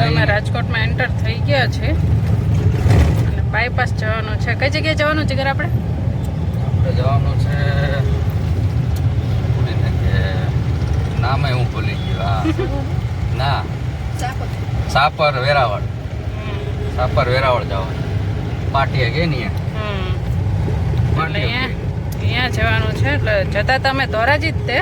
તો અમે રાજકોટમાં એન્ટર થઈ ગયા છે. અને બાયપાસ જવાનું છે. કઈ જગ્યાએ જવાનું છે ઘર આપણે? આપણે જવાનું છે કે નામે હું ભૂલી ગયો ના. સાપર વેરાવળ. સાપર વેરાવળ જવાનું પાટીએ ગઈ ને હમ. એટલે અહીંયા અહીંયા જવાનું છે. એટલે જતા તમે ધોરાજી જ તે.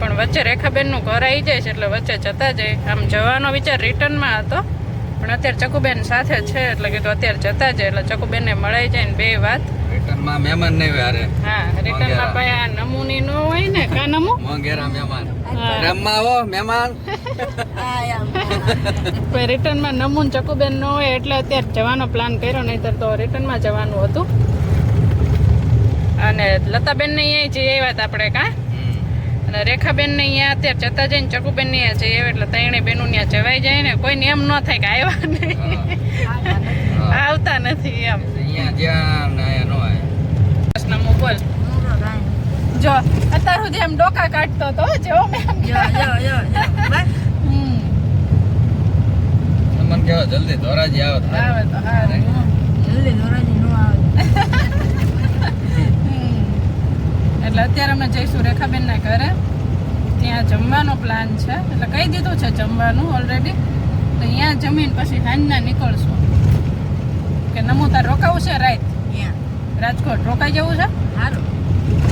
પણ વચ્ચે રેખાબેનનું ઘર આવી જાય છે એટલે વચ્ચે જતા જાય. આમ જવાનો વિચાર રિટર્નમાં હતો પણ અત્યારે ચકુબેન સાથે છે એટલે કીધું અત્યારે જતા જાય એટલે ચકુબેનને મળાઈ જાય ને બે વાત. રિટર્નમાં મહેમાન નહીં વારે હા રિટર્નમાં ભાઈ આ નમૂની નો હોય ને કા નમુ? મોંઘેરા મહેમાન. હા. રમવા આવો મહેમાન. પછી રિટર્નમાં નમૂન ચકુબેન ન હોય એટલે અત્યારે જવાનો પ્લાન કર્યો નહીતર તો રિટર્નમાં જવાનું હતું. અને લતાબેન ને અહીંયા જઈ આવ્યા હતા આપણે કા. અને રેખાબેન ને અહીંયા અત્યારે જતા જઈને ચકુબેન ને અહીંયા જઈ એટલે ત્રણે બેનું ત્યાં જવાઈ જાય ને કોઈને એમ ન થાય કે આવ્યા નહીં. આવતા નથી એમ. અહીંયા જ્યાં ને અહીંયા નો આવે. જો અત્યાર સુધી એમ ડોકા કાઢતો હતો જેવો મેં જલ્દી ધોરાજી આવો આવે તો હારું. હમ. એટલે અત્યારે અમે જઈશું રેખાબેનના ઘરે. ત્યાં જમવાનો પ્લાન છે. એટલે કહી દીધું છે જમવાનું ઓલરેડી તો અહીંયા જમીન પછી સાંજના નીકળશું. કે નમુતા રોકાવું છે રાત રાજકોટ. રોકાઈ જવું છે?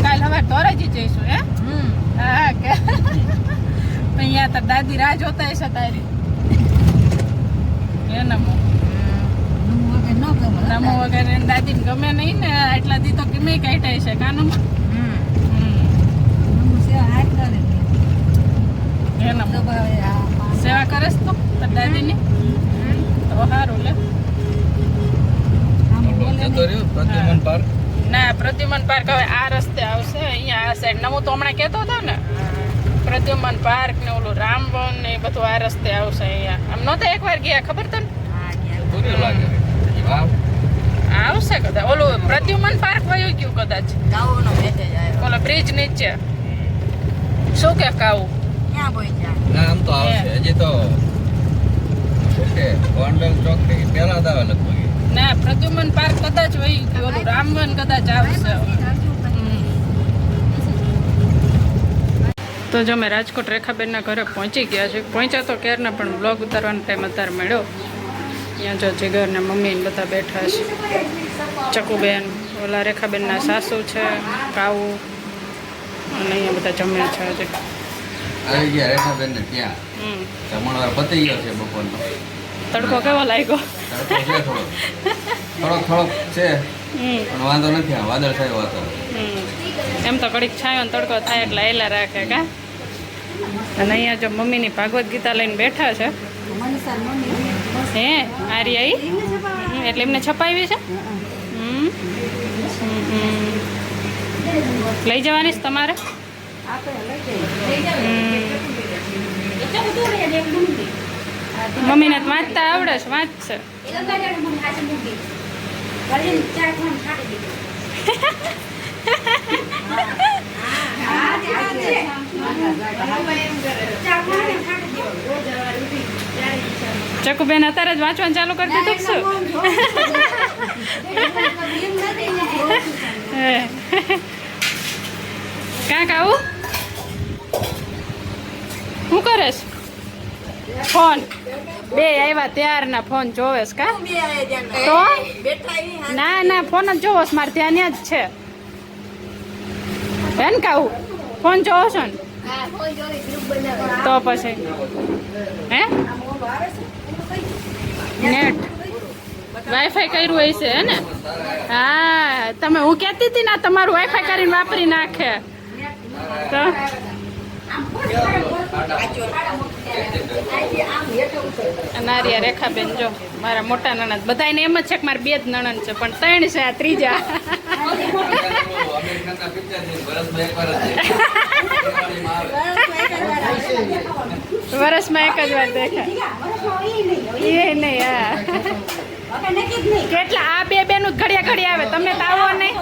કાલ હવે ધોરાજી જઈશું હે? હા કે? અહીંયા તો દાદી રાહ જોતા હશે તારી. એ નમો? નમો વગર દાદીને ગમે નહીં ને આટલા દી તો ગમે કાઢાય છે કાનું સેવા કરે દાદીની? તો સારું લે. ના પ્રદ્યુમન પાર્ક હવે આ રસ્તે આવશે અહીંયા આ સાઈડ નમો તો હમણાં કહેતો હતો ને પ્રદ્યુમન પાર્ક ને ઓલું રામવન ને બધું આ રસ્તે આવશે અહીંયા. આમ નહોતા એકવાર ગયા ખબર તને? આવશે કદાચ. ઓલું પ્રદ્યુમન પાર્ક વયું ગયું કદાચ? ઓલો બ્રિજ નીચે. શું કે કાવું ના આમ તો આવશે. હજી તો ગોંડલ ચોકડી પહેલા જ આવે લગભગ. ના પ્રદ્યુમન પાર્ક કદાચ હોય ઓલું રામવન કદાચ આવશે. તો જો અમે રાજકોટ રેખાબેનના ઘરે પહોંચી ગયા છે પહોંચ્યા તો ક્યારના પણ બ્લોગ ઉતારવાનો ટાઈમ અત્યારે મળ્યો. અહીંયા જો જીગરના મમ્મી બધા બેઠા છે. ચકુબેન ઓલા રેખાબેનના સાસુ છે કાવું અને અહીંયા બધા જમે છે આવી ગયા રેખાબેન ને ત્યાં. જમણવાર પતી ગયો છે બપોરનો. તડકો કેવો લાગ્યો? તડકો છે થોડો થોડોક થોડોક છે. પણ વાંધો નથી આ વાદળ થયો વાતાવરણ. એમ તો કડીક છાયો ને તડકો થાય એટલે એલા રાખે કા? અને અહીંયા જો મમ્મીની ભાગવત ગીતા લઈને બેઠા છે. હે આરી હમ, એટલે એમને છપાવી છે. લઈ જવાની છે તમારે. મમ્મીને વાંચતા આવડે છે વાંચશે ચકુબેન અત્યારે જ વાંચવાનું ચાલુ કરી દીધું શું. કાંક આવું શું કરે છે ફોન. બે આવ્યા ત્યારના ફોન જોવેશ કા? તો? ના ના ફોન જ જોવો મારે ત્યાં ત્યાં જ છે. હે ને? કાવું ફોન જોવો છો ને તો પછી. હે? નેટ. વાઈફાઈ કર્યું હોય છે હે ને? હા તમે હું કહેતી હતી ને તમારું વાઈફાઈ કરીને વાપરી નાખે. તો? નારિયા રેખાબેન જો, મારા મોટા નણંદ. બધાને એમ જ છે કે મારા બે જ નણંદ છે, પણ ત્રણ છે આ ત્રીજા. વરસમાં એક જ વાર દેખાય. એ નહીં, હા. કેટલા? આ બે બેનું ઘડિયા ઘડિયા આવે. તમને તો આવો નહીં.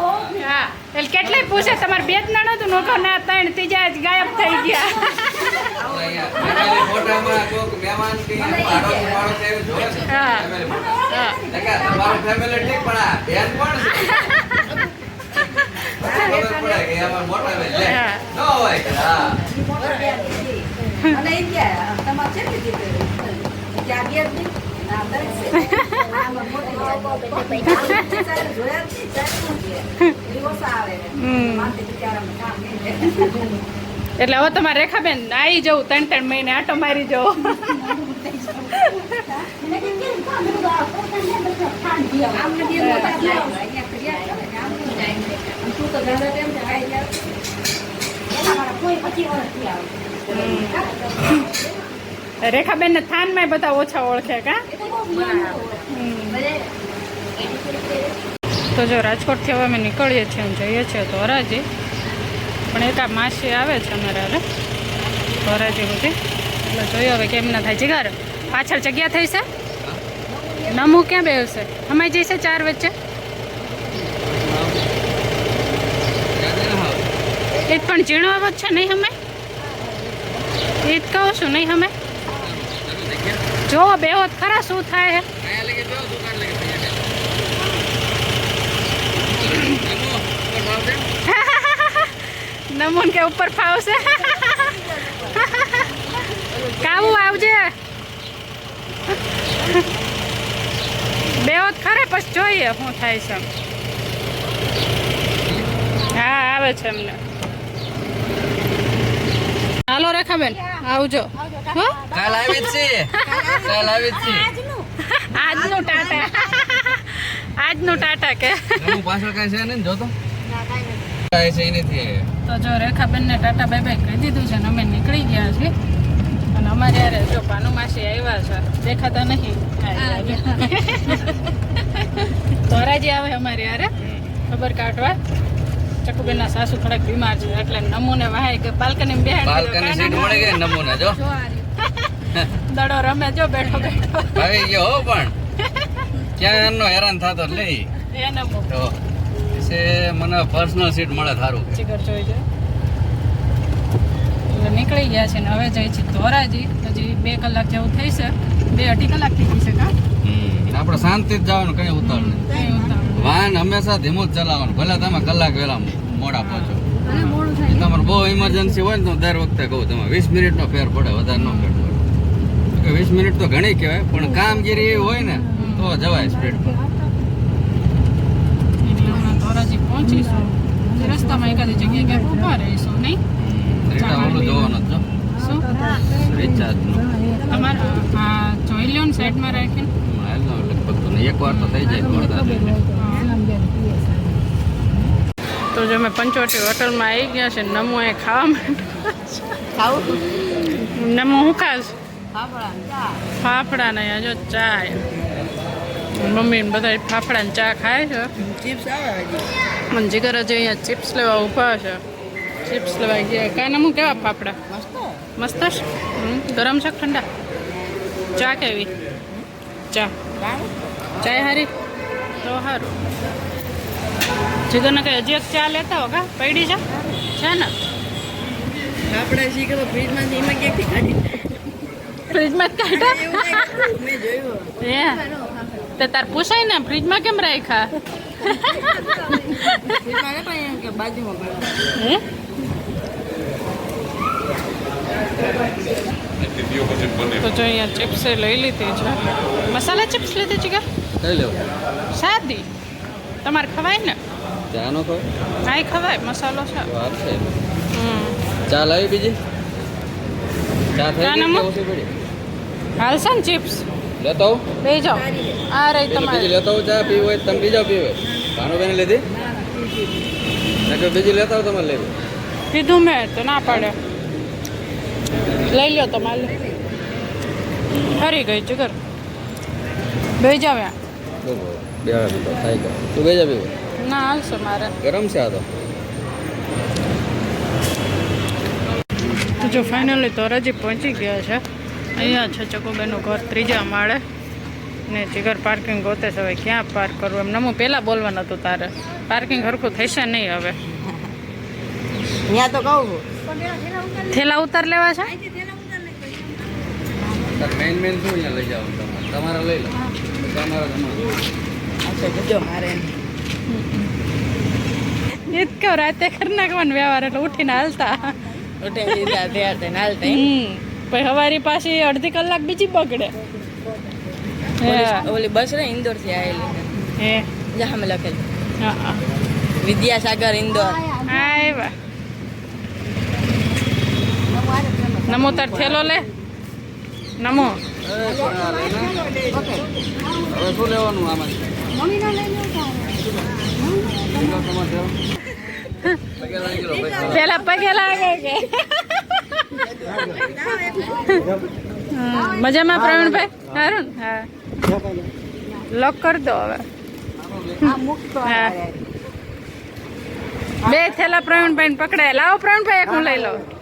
હા. એટલે કેટલાય પૂછે તમારે બે જ ના નતું નોખો ના ત્રણ. ત્રીજા જ ગાયબ થઈ ગયા. અને એમ તમારે છે એટલે હવે તમારે રેખાબેન આવી જવું ત્રણ ત્રણ મહિને આટો મારી જવું. કોઈ પછી અહીંયા ને થાન. રેખાબેન થાનમાં બધા ઓછા ઓળખે કા? તો જો રાજકોટથી હવે અમે નીકળીએ છીએ જઈએ છીએ તો હરાજી. પણ એકા માસી આવે છે અમારા હવે. હરાજી બધી એટલે જોઈએ હવે કેમ ના થાય. જીગર, પાછળ જગ્યા થઈ છે? નમું ક્યાં બેસે? અમાય જઈશે ચાર વચ્ચે. એ જ પણ ઝીણો આવો જ છે નહીં અમે? એ જ કહું છું નહીં અમે? જો બેહો તો ખરા શું થાય બેહો. નમૂન કે ઉપર ફાવશે? કાવું આવજે. બેહો તો ખરે પછી જોઈએ શું થાય છે હા આવે છે એમને. હાલો રેખાબેન. આવજો. હો? કાલ આવી છે. કાલ આવી છે. આજનું ટાટા. આજનું ટાટા કે. હું પાછળ કાંઈ છે નહીં જોતો કાંઈ છે નથી. તો જો રેખાબેનને ટાટા બાય બાય કહી દીધું છે ને અમે નીકળી ગયા છીએ. અને અમારે યારે જો પાનુમાસી આવ્યા છે. દેખાતા નહીં. તો હરાજી આવે અમારે યારે. ખબર કાઢવા. ચકુબેનના સાસુ થોડાક બીમાર છે એટલે નમૂને વાહાય કે બાલ્કની બે બાલ્કની સીટ મળી ગઈ નમૂને જો. દડો રમે જો બેઠો બેઠો. હવે ગયો હો પણ. ક્યાં એનો હેરાન થતો લે એ નમો તો છે મને પર્સનલ સીટ મળે સારું ચીકર જોઈ જો નીકળી ગયા છે ને હવે જઈ છે ધોરાજી. હજી બે કલાક જેવું થઈ છે બે અઢી કલાક થઈ છે કા? આપણે શાંતિ જ જવાનું કઈ ઉતાર નહીં. વાહન હંમેશા ધીમું જ ચલાવવાનું ભલે તમે કલાક વહેલા મોડા પહોંચો. તમારે બહુ ઇમરજન્સી હોય ને તો દર વખતે કહું તમે વીસ મિનિટનો ફેર પડે વધારે ન ફેર પડે. વીસ મિનિટ તો ઘણી કહેવાય પણ કામગીરી એવી હોય ને તો જવાય સ્પીડ પર. ધોરાજી પહોંચીશું. રસ્તામાં એકાદી જગ્યાએ ક્યાંક ઊભા રહીશું નહીં? જોવાનું જ શું? તમારે હા જોઈ લ્યો ને સાઈડમાં રાખીને. લગભગ તો એક વાર તો થઈ જાય દોડતા થઈ જાય. તો જો અમે પંચવટી હોટલમાં આવી ગયા છે નમો એ ખાવા માટે. નમો હું ખાસ? ફાફડા ને જો ચા. મમ્મી ને બધા ફાફડા ને ચા ખાય છે. ચિપ્સ આવે મને જીગર હજી અહીંયા ચિપ્સ લેવા ઊભા છે. ચિપ્સ લેવા ગયા. કાંઈ નમું કેવા ફાફડા? મસ્ત. છે ગરમ છે ઠંડા? ચા કેવી? ચા. ચા ચાય હારી? તો સારું જીગરને કઈ હજી એક ચા લેતા હો કા? પડી છે છે ને? ફાફડા શીખે તો ફ્રીજમાંથી એમાં ક્યાંકથી કાઢી. ફ્રીજમાં જ કાઢા. એવું નહીં. મેં જોયું. હે? તે તાર પૂછાય ને ફ્રીજમાં કેમ રાખ્યા? ફ્રીજમાં નતા એમ કે બાજુમાં પડ્યા. હે? તો જો અહીંયા ચિપ્સ લઈ લીધી છે. મસાલા ચિપ્સ લીધી છે કે? કઈ લેવું. સાદી? તમારે ખવાય ને? ત્યાં નો કોઈ આય ખવાય? મસાલો છે. વાર છે. હમ. ચા લાવી બીજી? ચા થઈ ગઈ ઓછી પડી. હાલશે ને ચિપ્સ? લેતો લઈ જાઓ. આ રહી તમારે. બીજી લેતો ચા પીવી હોય તમે બીજા પીવે. ભાનુબેન લીધી? નકર બીજી લેતા તમારે લેવી. કીધું મેં તો ના પાડે. લઈ લ્યો તમારે. ફરી ગઈ જગર. બે જાવ યા બરોબર બે વાળા પીતો થાય કે તું બીજા પીવે ના હાલશે મારે ગરમ છે આ તો તો જો ફાઇનલી તો રજી પહોંચી ગયા છે અહીંયા છે ચકુબેનનું ઘર ત્રીજા માળે. ને જીગર પાર્કિંગ ગોતે છે હવે ક્યાં પાર્ક કરવું? એમ નમું પહેલાં બોલવાનું હતું તારે. પાર્કિંગ હરખું થશે નહીં હવે. ત્યાં તો કહું થેલા ઉતાર લેવા છે? મેન મેન શું અહીંયા લઈ જાવ તમારે? તમારે લઈ લો. તમારા તમારે. અચ્છા જો મારે કહું રાતે કરી નાખવાનો વ્યવહાર એટલે ઉઠીને હાલતા. ઉઠે લીધા તૈયાર થઈને હાલતા હમ. પછી હવારી પાછી અડધી કલાક બીજી બગડે. હે. ઓલી બસ રે ઇન્દોરથી આવેલી હે? જા અમે હા હા. વિદ્યાસાગર ઇન્દોર. આવ્યા નમો તાર થેલો લે. નમો. હવે શું લેવાનું આમાં? પેલા પગે લાગે કે મજામાં પ્રવીણભાઈ? ને? હા. લોક કરી દો હવે. બે થેલા પ્રવીણભાઈ પકડાય. લાવો પ્રવીણભાઈ, એક હું લઈ લઉં.